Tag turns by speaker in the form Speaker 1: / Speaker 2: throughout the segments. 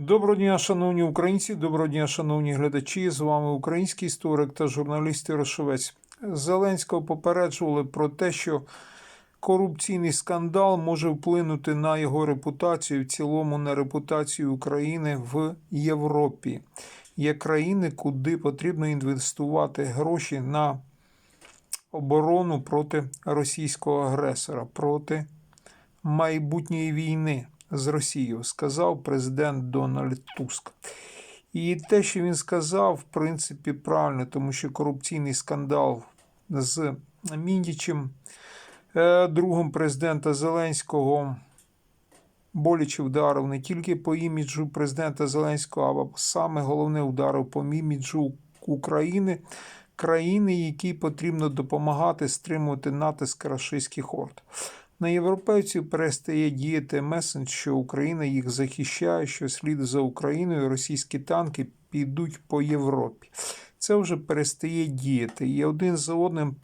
Speaker 1: Доброго дня, шановні українці, доброго дня, шановні глядачі. З вами український історик та журналіст Ярошовець. Зеленського попереджували про те, що корупційний скандал може вплинути на його репутацію, в цілому на репутацію України в Європі. Є країни, куди потрібно інвестувати гроші на оборону проти російського агресора, проти майбутньої війни з Росією, сказав президент Дональд Туск. І те, що він сказав, в принципі, правильно, тому що корупційний скандал з Міндічем, е, другом президента Зеленського, боляче вдарив не тільки по іміджу президента Зеленського, а саме головне ударив по іміджу України, країни, якій потрібно допомагати стримувати натиск рашистських орд. На європейців перестає діяти меседж, що Україна їх захищає, що слід за Україною російські танки підуть по Європі. Це вже перестає діяти. І один за одним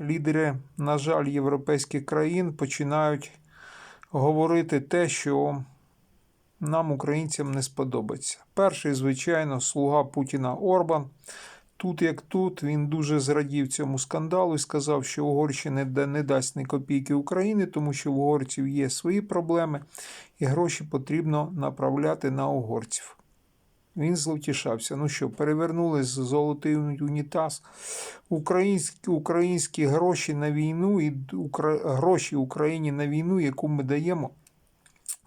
Speaker 1: лідери, на жаль, європейських країн починають говорити те, що нам, українцям, не сподобається. Перший, звичайно, слуга Путіна Орбан. Тут як тут він дуже зрадів цьому скандалу і сказав, що Угорщина не, дасть ні копійки України, тому що в угорців є свої проблеми, і гроші потрібно направляти на угорців. Він зловтішався. Ну що, перевернули з золотий унітаз. Українські, українські гроші на війну і гроші Україні на війну, яку ми даємо,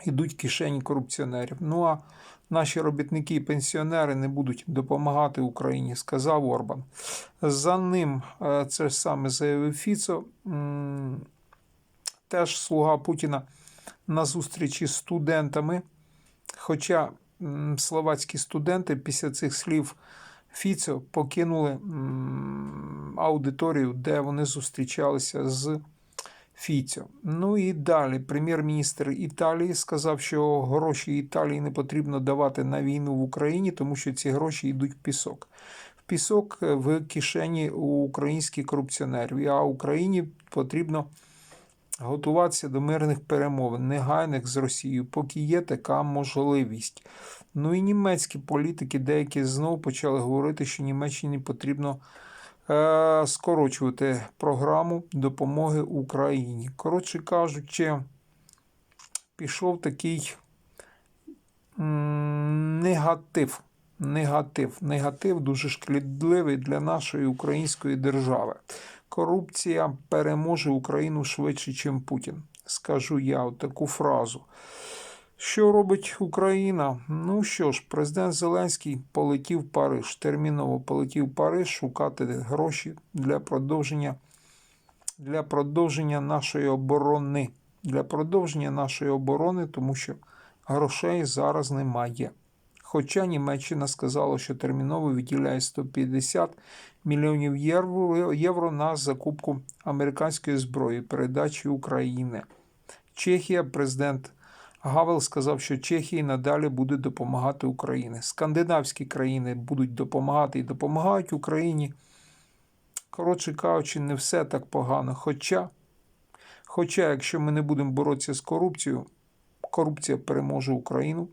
Speaker 1: йдуть кишені корупціонерів. Ну а наші робітники і пенсіонери не будуть допомагати Україні, сказав Орбан. За ним е, це саме заявив Фіцо, теж слуга Путіна на зустрічі з студентами. Хоча словацькі студенти після цих слів Фіцо покинули аудиторію, де вони зустрічалися з Фіцо. Ну і далі прем'єр-міністр Італії сказав, що гроші Італії не потрібно давати на війну в Україні, тому що ці гроші йдуть в пісок. В пісок в кишені у українських корупціонерів. А Україні потрібно готуватися до мирних перемовин, негайних з Росією, поки є така можливість. Ну і німецькі політики деякі знову почали говорити, що Німеччині потрібно е, скорочувати програму допомоги Україні. Коротше кажучи, пішов такий негатив. Негатив, негатив дуже шкідливий для нашої української держави. Корупція переможе Україну швидше, ніж Путін. Скажу я таку фразу. Що робить Україна? Ну що ж, президент Зеленський полетів в Париж, терміново полетів в Париж шукати гроші для продовження, для продовження нашої оборони. Для продовження нашої оборони, тому що грошей зараз немає. Хоча Німеччина сказала, що терміново виділяє 150 мільйонів євро, євро на закупку американської зброї, передачі України. Чехія, президент Гавел сказав, що Чехія надалі буде допомагати Україні. Скандинавські країни будуть допомагати і допомагають Україні. Коротше кажучи, не все так погано. Хоча, хоча, якщо ми не будемо боротися з корупцією, корупція переможе Україну.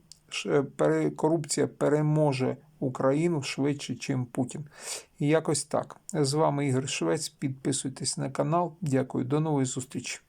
Speaker 1: Корупція переможе Україну швидше, ніж Путін. І якось так. З вами Ігор Швець. Підписуйтесь на канал. Дякую, до нової зустрічі.